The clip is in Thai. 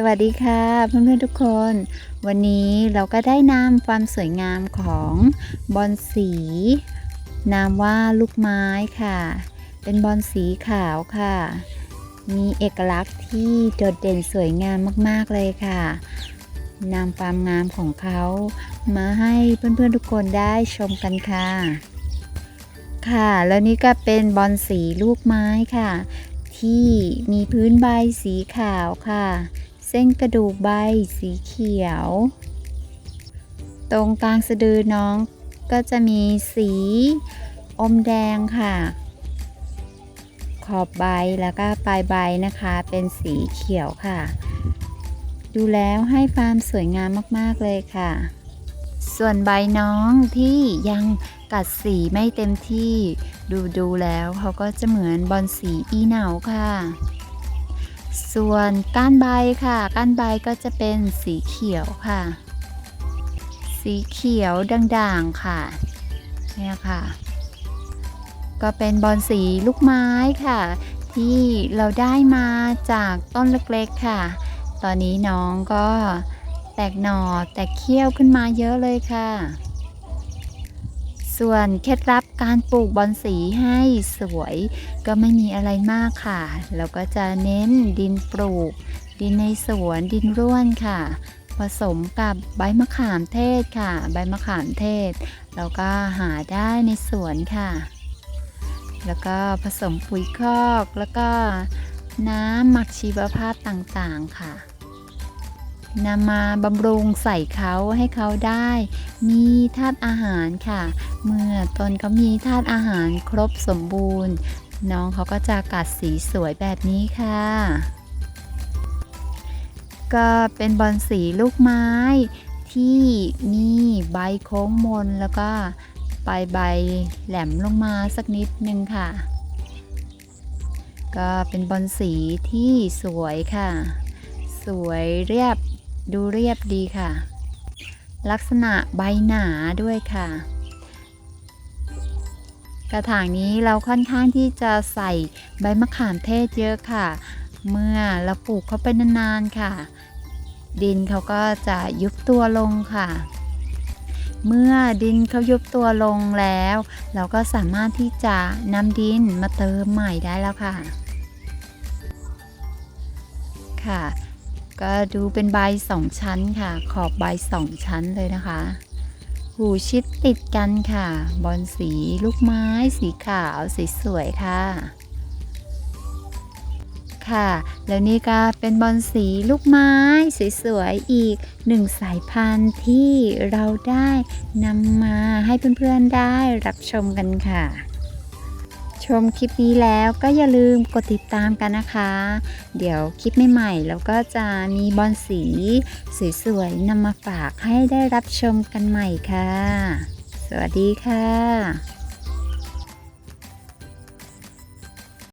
สวัสดีค่ะเพื่อนๆทุกคน วันนี้เราก็ได้นำความสวยงามของบอนสี นามว่าลูกไม้ค่ะ เป็นบอนสีขาวค่ะ มีเอกลักษณ์ที่โดดเด่นสวยงามมากๆเลยค่ะนำความงามของเขามาให้เพื่อนๆทุกคนได้ชมกันค่ะ ค่ะแล้วนี่ก็เป็นบอนสีลูกไม้ค่ะที่มีพื้นใบสีขาวค่ะ เส้นกระดูกใบสีเขียว ตรงกลางสะดือน้องก็จะมีสีอมแดงค่ะ ขอบใบแล้วก็ปลายใบนะคะเป็นสีเขียวค่ะ ดูแล้วให้ความสวยงามมากๆเลยค่ะ ส่วนใบน้องที่ยังกัดสีไม่เต็มที่ ดูดูแล้วเขาก็จะเหมือนบอลสีอีเหนาค่ะ ส่วนก้านใบค่ะ ก้านใบก็จะเป็นสีเขียวค่ะ สีเขียวด่างๆค่ะเนี่ยค่ะ ก็เป็นบอลสีลูกไม้ค่ะ ที่เราได้มาจากต้นเล็กๆค่ะ ตอนนี้น้องก็แตกหน่อแตกเขี้ยวขึ้นมาเยอะเลยค่ะ ส่วนเคล็ดลับการปลูกบอนสีให้สวยก็ไม่มีอะไรมากค่ะ เราก็จะเน้นดินปลูก ดินในสวนดินร่วนค่ะ ผสมกับใบมะขามเทศค่ะ ใบมะขามเทศ เราก็หาได้ในสวนค่ะ แล้วก็ผสมปุ๋ยคอกแล้วก็น้ำหมักชีวภาพต่างๆค่ะ นำมาบำรุงใส่เขาให้เขาได้ มีธาตุอาหารค่ะ เมื่อตนเขามีธาตุอาหารครบสมบูรณ์ น้องเขาก็จะกัดสีสวยแบบนี้ค่ะ ก็เป็นบอลสีลูกไม้ ที่มีใบโค้งมนแล้วก็ปลายใบแหลมลงมาสักนิดนึงค่ะ ก็เป็นบอลสีที่สวยค่ะ วยเรียบดูเรียบดีค่ะ ลักษณะใบหนาด้วยค่ะ กระถางนี้เราค่อนข้างที่จะใส่ใบมะขามเทศเยอะค่ะ เมื่อเราปลูกเขาไปนานๆค่ะ ดินเขาก็จะยุบตัวลงค่ะ เมื่อดินเขายุบตัวลงแล้ว เราก็สามารถที่จะนำดินมาเติมใหม่ได้แล้วค่ะค่ะ ก็ดูเป็นใบสองชั้นค่ะ ขอบใบสองชั้นเลยนะคะ หูชิดติดกันค่ะ บอลสีลูกไม้ สีขาวสีสวยค่ะ ค่ะ แล้วนี่ก็เป็นบอลสีลูกไม้สวยๆอีกหนึ่งสายพันธุ์ที่เราได้นำมาให้เพื่อนๆได้รับชมกันค่ะ ชมคลิปนี้แล้วก็อย่าลืมกดติดตามกันนะคะ เดี๋ยวคลิปใหม่ๆแล้วก็จะมีบอลสีสวยๆนำมาฝากให้ได้รับชมกันใหม่ค่ะ สวัสดีค่ะ